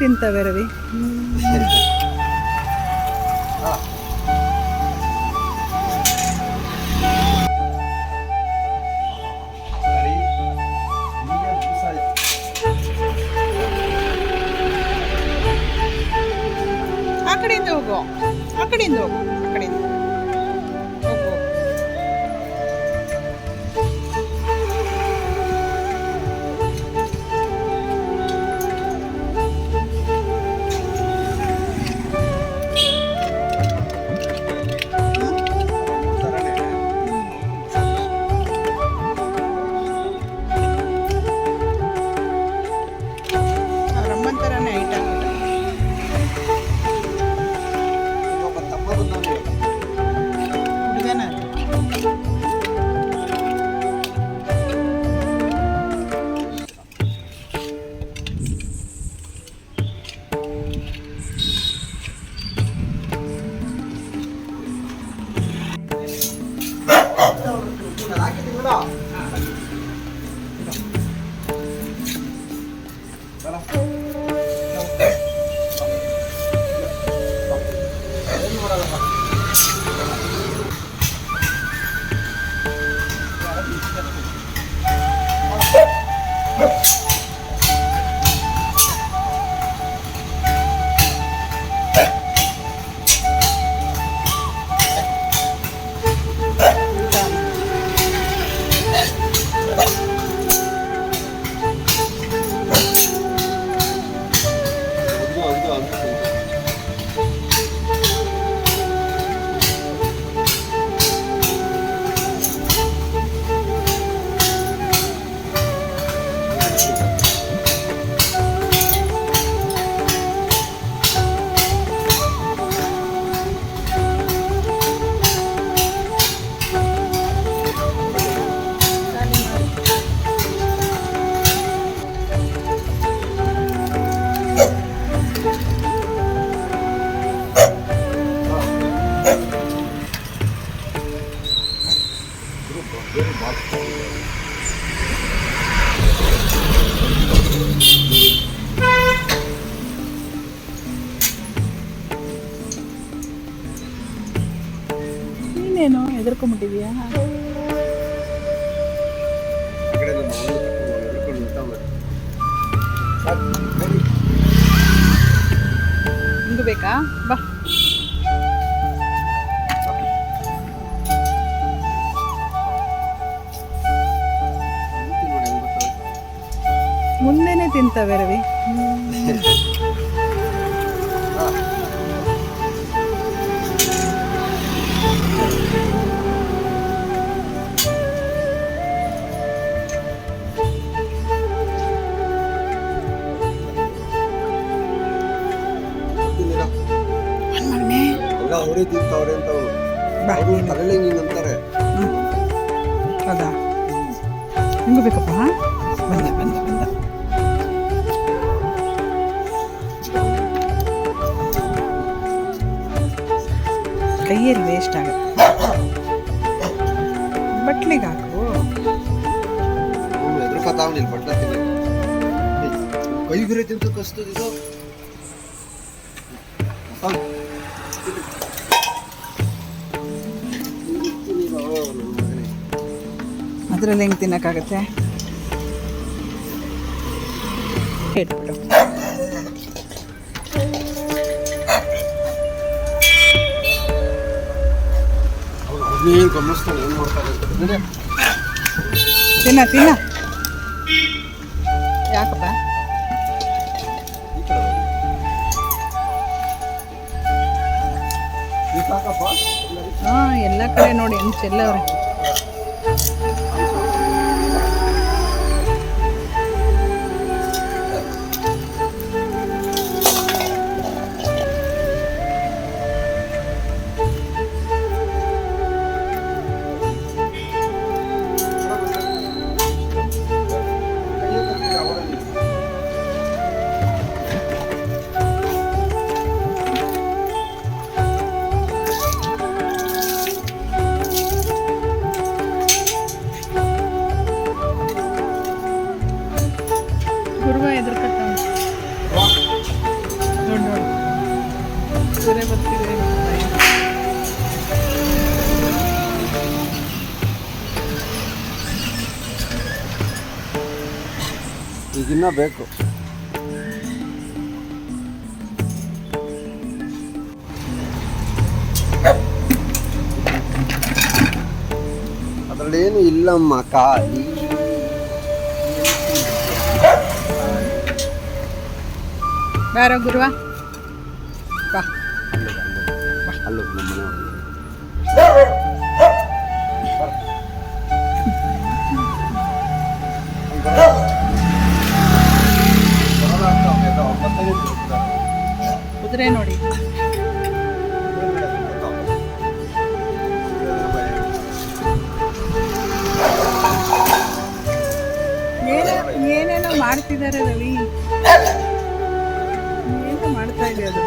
ತಿಂತವೆ ರವಿ. ಆ ಕಡೆಯಿಂದ ಹೋಗು ಆ ಕಡೆಯಿಂದ ಹೋಗು. 来了 ಹೆದರ್ಕೊಂಬಿಟ್ಟಿದ್ಯಾ ಬೇಕಾ? ಬಾ. ಮುಂದೆನೆ ತಿಂತವೆ ರವಿ. ಅವರೇ ತಿಂತವ್ರೆ ಅಂತ ಅವ್ರು. ತಲೆಲೆ ಹಿಂಗ್ ಅಂತಾರೆ. ಹೌದಾ? ಹೆಂಗು ಬೇಕಪ್ಪ ಬಂದೆ ಬಂದೆ ಬಂದ. ಕೈಯಲ್ಲಿ ವೇಸ್ಟ್ ಆಗುತ್ತೆ. ಬಟ್ಲಿಗೆ ಹಾಕು. ಎದುರ್ಕತಾವ್ ನೀನ್ ಬಟ್ಲ ತಿನ್ನಿ ಕೈ ಬಿರೆ ತಿಂತ ಕಸ್ತದ ಅದರಲ್ಲಿ ಹೆಂಗೆ ತಿನ್ನೋಕ್ಕಾಗತ್ತೆ? ಇಟ್ಬಿಡು ತಿನ್ನ ತಿನ್ನ. ಯಾಕಪ್ಪ? ಹಾಂ ಎಲ್ಲ ಕಡೆ ನೋಡಿ ಹೆಂಗೆ ಚೆಲ್ಲವ್ರೆ ಈಗಿನ್ನ ಬೇಕು ಅದರಲ್ಲಿ ಏನು ಇಲ್ಲಮ್ಮ ಖಾಲಿ ಬೇರೆ ಗುರುವ ಬಾ ಅಲ್ಲೂ ನಮ್ಮ ಮನೆ ಕುದುರೆ ನೋಡಿ. ಏನೋ ಏನೇನೋ ಮಾಡ್ತಿದ್ದಾರೆ ರವಿ ಏನೋ ಮಾಡ್ತಾ ಇದೆ ಅದು.